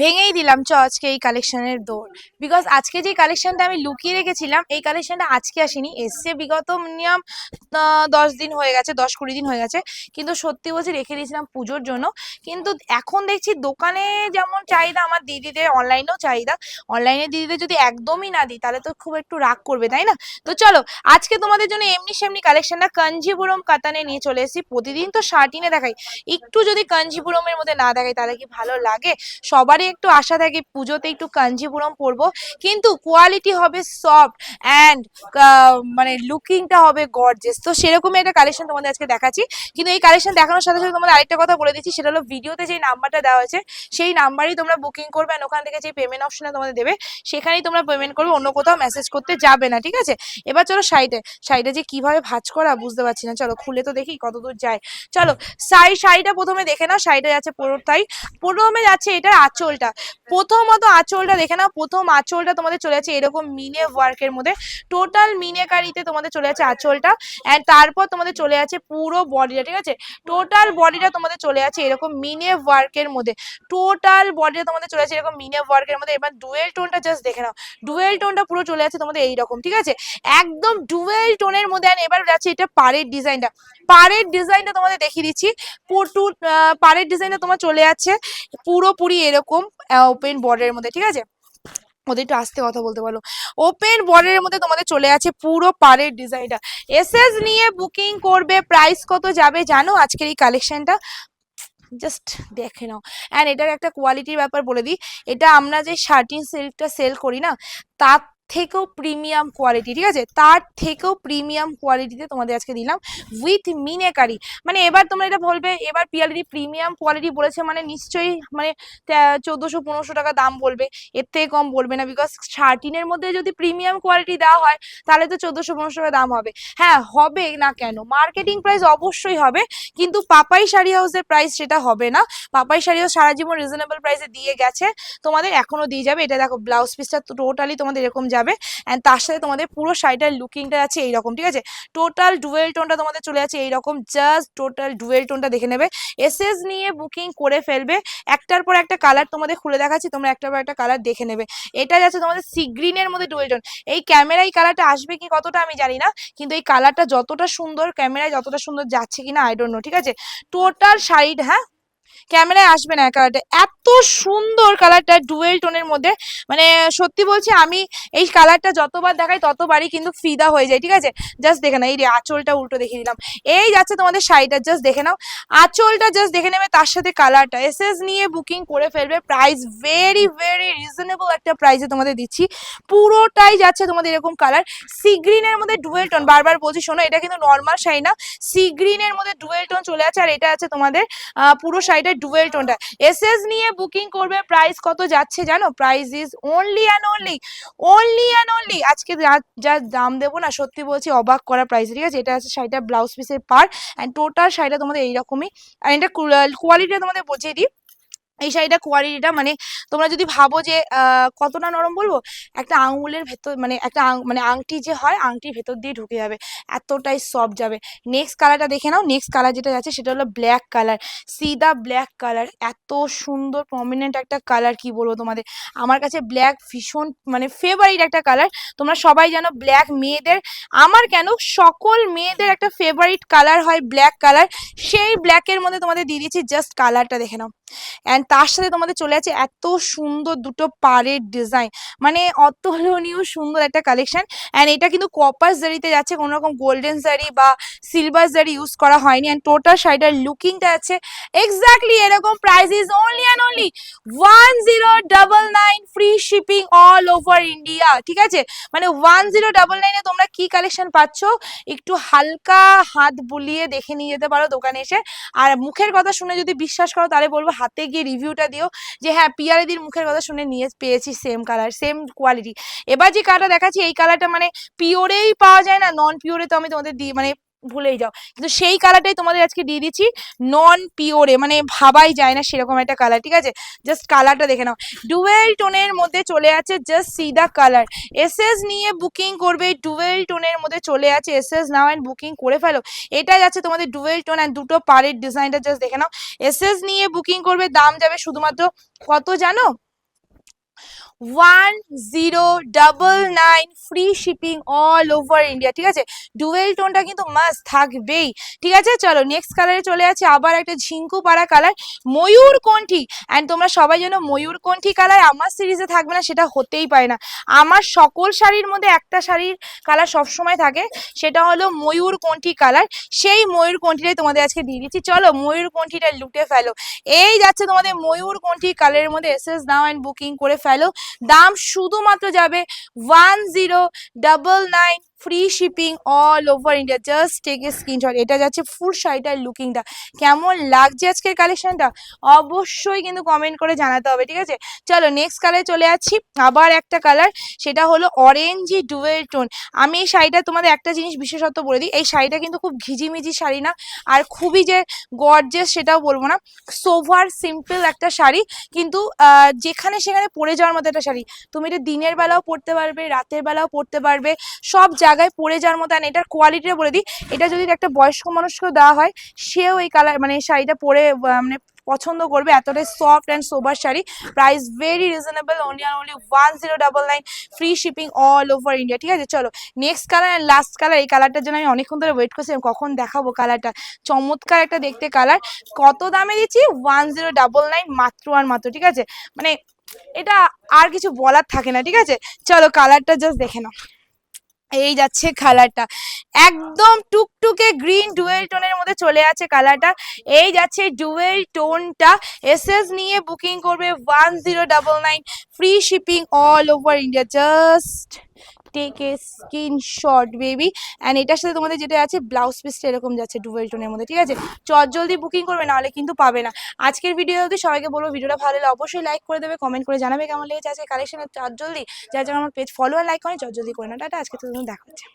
ভেঙেই দিলাম, চ, আজকে এই কালেকশনের দৌড়। বিকজ আজকে যে কালেকশনটা আমি লুকিয়ে রেখেছিলাম, এই কালেকশনটা আজকে আসেনি। এসছে বিগত মিনিমাম দশ দিন হয়ে গেছে, দশ কুড়ি দিন হয়ে গেছে। কিন্তু সত্যি বলছি, রেখে দিয়েছিলাম পুজোর জন্য। কিন্তু এখন দেখছি দোকানে যেমন চাহিদা, আমার দিদিদের অনলাইনেও চাহিদা। অনলাইনে দিদিদের যদি একদমই না দিই, তাহলে তো খুব একটু রাগ করবে, তাই না? তো চলো, আজকে তোমাদের জন্য এমনি সেমনি কালেকশনটা কাঞ্জিপুরম কাতানে নিয়ে চলে এসেছি। প্রতিদিন তো শার্টিনে দেখাই। একটু যদি কাঞ্জিপুরমের মধ্যে না দেখাই, তাহলে কি ভালো লাগে? সবারই একটু আশা থাকে, পুজোতে একটু কাঞ্জিপুরম পরবো। কিন্তু কোয়ালিটি হবে সফট অ্যান্ড মানে লুকিংটা হবে গর্জেস তো সেরকমই একটা কালেকশন তোমাদের আজকে দেখাচ্ছি। কিন্তু এই কালেকশন দেখানোর সাথে সাথে তোমাদের আরেকটা কথা বলে দিচ্ছি, সেটা হলো ভিডিওতে যে নাম্বারটা দেওয়া হয়েছে, সেই নাম্বারই তোমরা বুকিং করবে ওখান থেকে যে পেমেন্ট অপশনে তোমাদের দেবে, সেখানেই তোমরা পেমেন্ট করবে, অন্য কোথাও মেসেজ করতে যাবে না, ঠিক আছে? এবার চলো সাইডে সাইডে যে কীভাবে ভাঁজ করা বুঝতে পারছি না। চলো খুলে তো দেখি কত দূর যায়। চলো সাই শাড়িটা প্রথমে দেখে নাও শাড়িটা যাচ্ছে পুরোটাই প্রথমে যাচ্ছে এটার আঁচলটা। প্রথমত আঁচলটা দেখে নাও। প্রথম আঁচলটা তোমাদের চলে যাচ্ছে এরকম মিনে ওয়ার্কের মধ্যে। টোটাল মিনেকারিতে তোমাদের চলে যাচ্ছে আঁচলটা। অ্যান্ড তারপর তোমাদের চলে যাচ্ছে পুরো বডিটা, ঠিক আছে? টোটাল বডিটা তোমাদের চলে যাচ্ছে এরকম মিনে ওয়ার্কের মধ্যে। টোটাল বডিটা তোমাদের চলে যাচ্ছে এরকম মিনে ওয়ার্কের মধ্যে। এবার ডুয়েল টোনটা জাস্ট দেখে নাও। ডুয়েল টোনটা পুরো চলে যাচ্ছে তোমাদের এইরকম, ঠিক আছে? একদম ডুয়েল টোনের মধ্যে এবার যাচ্ছে এটা পাড়ের ডিজাইনটা। পাড়ের ডিজাইনটা তোমাদের দেখিয়ে দিচ্ছি। পুটু পাড়ের ডিজাইনটা তোমার চলে যাচ্ছে পুরোপুরি এরকম। ওপেন বর্ডারের মধ্যে, ঠিক আছে? ওদের একটু আস্তে কথা বলতে পারো ওপেন বর্ডারের মধ্যে তোমাদের চলে আছে পুরো পাড়ের ডিজাইনটা এসএস নিয়ে বুকিং করবে প্রাইস কত যাবে জানো আজকের এই কালেকশনটা জাস্ট দেখে নাও। অ্যান্ড এটার একটা কোয়ালিটির ব্যাপার বলে দিই। এটা আমরা যে শার্টিন সিল্কটা সেল করি না, তার থেকেও প্রিমিয়াম কোয়ালিটি ঠিক আছে? তার থেকেও প্রিমিয়াম কোয়ালিটিতে তোমাদের আজকে দিলাম উইথ মিনেকারি মানে এবার তোমরা এটা বলবে, এবার পিয়ালিটি প্রিমিয়াম কোয়ালিটি বলেছে মানে নিশ্চয়ই মানে চোদ্দোশো পনেরোশো টাকা দাম বলবে। এর থেকে কম বলবে না বিকজ শার্টিনের মধ্যে যদি প্রিমিয়াম কোয়ালিটি দেওয়া হয়, তাহলে তো চোদ্দোশো পনেরোশো টাকা দাম হবে। হ্যাঁ হবে না কেন? মার্কেটিং প্রাইস অবশ্যই হবে, কিন্তু পাপাই শাড়ি হাউসের প্রাইস সেটা হবে না। পাপাই শাড়ি হাউস সারা জীবন রিজনেবল প্রাইসে দিয়ে গেছে। তোমাদের এখনও দিয়ে যাবে। এটা দেখো ব্লাউজ পিসটা টোটালি তোমাদের এরকম যাবে অ্যান্ড তার সাথে তোমাদের পুরো শাড়িটার লুকিংটা আছে এইরকম, ঠিক আছে? টোটাল ডুয়েল টোনটা তোমাদের চলে যাচ্ছে এইরকম জাস্ট টোটাল ডুয়েল টোনটা দেখে নেবে। এসএস নিয়ে বুকিং করে ফেলবে। একটার পর একটা কালার তোমাদের খুলে দেখাচ্ছি, তোমরা একটার পর একটা কালার দেখে নেবে। এটা যাচ্ছে তোমাদের সি গ্রিনের মধ্যে ডুয়েল টোন এই ক্যামেরায় কালারটা আসবে কি কতটা আমি জানি না, কিন্তু এই কালারটা যতটা সুন্দর ক্যামেরায় যতটা সুন্দর যাচ্ছে কিনা আই ডোন্ট নো ঠিক আছে? টোটাল শাড়িটা হ্যাঁ? ক্যামেরায় আসবে না কালারটা এত সুন্দর কালারটা ডুয়েল টোনের মধ্যে। মানে সত্যি বলছি, আমি এই কালারটা যতবার দেখাই ততবারই কিন্তু ফিদা হয়ে যায়, ঠিক আছে? জাস্ট দেখে নাও, এই আঁচলটা উল্টো দেখিয়ে দিলাম এই যাচ্ছে তোমাদের শাড়িটা জাস্ট দেখে নাও। আঁচলটা জাস্ট দেখে নেবে, তার সাথে কালারটা এসএস নিয়ে বুকিং করে ফেলবে প্রাইস ভেরি ভেরি রিজনেবল একটা প্রাইসে তোমাদের দিচ্ছি। পুরোটাই যাচ্ছে তোমাদের এরকম কালার সি গ্রিনের মধ্যে ডুয়েল টোন বারবার বলছি, শোনো, এটা কিন্তু নর্মাল শাড়ি না। সি গ্রিনের মধ্যে ডুয়েল টোন চলে আছে, আর এটা আছে তোমাদের পুরো শাড়িটা ডুয়েল টোনটা এসএস নিয়ে বুকিং করবে প্রাইস কত যাচ্ছে জানো? Price is only and only only and only আজকে যা- দাম দেবো না, সত্যি বলছি, অবাক করা প্রাইস ঠিক আছে? এটা আছে শাড়িটা ব্লাউজ পিসের পার অ্যান্ড টোটাল শাড়িটা তোমাদের এইরকমই। আর এটা কোয়ালিটিটা তোমাদের বুঝিয়ে দিই। এই শাড়িটা কোয়ালিটিটা মানে তোমরা যদি ভাবো যে কতটা নরম বলব? একটা আঙুলের ভেতর মানে একটা মানে আংটি যে হয়, আংটির ভেতর দিয়ে ঢুকে যাবে, এতটাই সফট যাবে। নেক্সট কালারটা দেখে নাও নেক্সট কালার যেটা যাচ্ছে সেটা হলো ব্ল্যাক কালার সিদা ব্ল্যাক কালার এত সুন্দর প্রমিনেন্ট একটা কালার কি বলব তোমাদের? আমার কাছে ব্ল্যাক ভীষণ মানে ফেভারিট একটা কালার তোমরা সবাই জানো ব্ল্যাক মেয়েদের, আমার কেন সকল মেয়েদের একটা ফেভারিট কালার হয় ব্ল্যাক কালার সেই ব্ল্যাকের মধ্যে তোমাদের দিয়ে দিচ্ছি জাস্ট কালারটা দেখে নাও। অ্যান্ড তার সাথে তোমাদের চলে আছে এত সুন্দর দুটো পাড়ের ডিজাইন মানে অতুলনীয় সুন্দর একটা কালেকশন অ্যান্ড এটা কিন্তু কপার জারিতে যাচ্ছে কোনো রকম গোল্ডেন জারি বা সিলভার জারি ইউজ করা হয়নি। অ্যান্ড টোটাল শাড়িটার লুকিংটা আছে। এক্স্যাক্টলি এরকম price is only and only one zero double nine free shipping all over India ঠিক আছে? মানে ওয়ান জিরো ডাবল নাইনে তোমরা কি কালেকশন একটু হালকা হাত বুলিয়ে দেখে নিয়ে যেতে পারো দোকানে এসে। আর মুখের কথা শুনে যদি বিশ্বাস করো, তাহলে বলব হাতে গিয়ে রিভিউটা দিও যে হ্যাঁ পিয়ারেদির মুখের কথা শুনে নিয়ে পেয়েছি সেম কালার সেম কোয়ালিটি এবার যে কালারটা দেখাচ্ছি, এই কালারটা মানে পিওরেই পাওয়া যায় না নন পিওরে তো আমি তোমাদের মানে ভুলেই যাও। কিন্তু সেই কালারটাই তোমাদের আজকে দিয়ে দিচ্ছি নন পিওরে মানে ভাবাই যায় না সেরকম একটা কালার ঠিক আছে? জাস্ট কালারটা দেখে নাও। ডুয়েল টোনের মধ্যে চলে আছে just see the colour SS নিয়ে বুকিং করবে ডুয়েল টোনের মধ্যে চলে আছে এসএস নাও অ্যান্ড বুকিং করে ফেলো। এটাই আছে তোমাদের ডুয়েল টোন অ্যান্ড দুটো পাড়ের ডিজাইনটা জাস্ট দেখে নাও। এসএস নিয়ে বুকিং করবে, দাম যাবে শুধুমাত্র কত জানো? One zero double nine free shipping all over India ঠিক আছে? ডুয়েল টোনটা কিন্তু মাস্ট থাকবেই, ঠিক আছে? চলো নেক্সট কালারে চলে যাচ্ছে, আবার একটা ঝিঙ্কু পাড়া কালার ময়ূর অ্যান্ড তোমরা সবাই যেন ময়ূর কালার আমার সিরিজে থাকবে না, সেটা হতেই পারে না। আমার সকল শাড়ির মধ্যে একটা শাড়ির কালার সবসময় থাকে, সেটা হলো ময়ূর কণ্ঠী কালার সেই ময়ূর কণ্ঠীটাই তোমাদের আজকে দিয়ে দিচ্ছি। চলো, ময়ূর কণ্ঠীটা লুটে ফেলো। এই যাচ্ছে তোমাদের ময়ূর কণ্ঠী কালারের মধ্যে S S now and booking করে ফেলো। দাম শুধুমাত্র যাবে one zero double nine free shipping all over India just take a screenshot এটা যাচ্ছে ফুল শাড়িটার লুকিংটা কেমন লাগছে আজকের কালেকশনটা অবশ্যই কিন্তু কমেন্ট করে জানাতে হবে, ঠিক আছে? চলো নেক্সট কালারে চলে যাচ্ছি। আবার একটা কালার সেটা হলো অরেঞ্জি ডুয়েল টোন আমি এই শাড়িটা তোমাদের একটা জিনিস বিশেষত্ব বলে দিই। এই শাড়িটা কিন্তু খুব ঘিজিমিজি শাড়ি না, আর খুবই যে গর্জেস সেটাও বলব না। সোভার সিম্পল একটা শাড়ি, কিন্তু যেখানে সেখানে পরে যাওয়ার মতো একটা শাড়ি। তুমি এটা দিনের বেলাও পরতে পারবে, রাতের বেলাও পরতে পারবে, সব জায়গায় পরে যাওয়ার মতো এটার কোয়ালিটিটা বলে দিই। এটা যদি একটা বয়স্ক মানুষকেও দেওয়া হয়, সেও এই কালার মানে শাড়িটা পরে মানে পছন্দ করবে। এতটাই soft and sober sari. Price very reasonable only R only one zero double nine free shipping all over India ঠিক আছে? চলো next colour and last colour এই কালারটার জন্য আমি অনেকক্ষণ ধরে ওয়েট করছিলাম কখন দেখাবো কালারটা চমৎকার একটা দেখতে কালার কত দামে দিচ্ছি? ওয়ান জিরো ডাবল নাইন মাত্র আর মাত্র, ঠিক আছে? মানে এটা আর কিছু বলার থাকে না, ঠিক আছে? চলো কালারটা জাস্ট দেখে নাও। এই যাচ্ছে কালারটা একদম টুকটুকে গ্রিন ডুয়েল টোনের মধ্যে চলে আছে কালারটা এই যাচ্ছে ডুয়েল টোনটা এসএস নিয়ে বুকিং করবে one zero double nine free shipping all over India just take a screenshot baby and এটার সাথে তোমাদের যেটা আছে ব্লাউজ পিসটা এরকম যাচ্ছে ডুয়েল টোনের মধ্যে, ঠিক আছে? চট জলদি বুকিং করবে, নাহলে কিন্তু পাবে না। আজকের ভিডিও যদি সবাইকে বলব ভিডিওটা ভালো লাগলে অবশ্যই লাইক করে দেবে কমেন্ট করে জানাবে কেমন লেগেছে আজকে কালেকশনের চট জলদি, যার জন্য আমার পেজ ফলো আর লাইক করে চট জলদি করে না টাটা, আজকে তো দেখা হচ্ছে।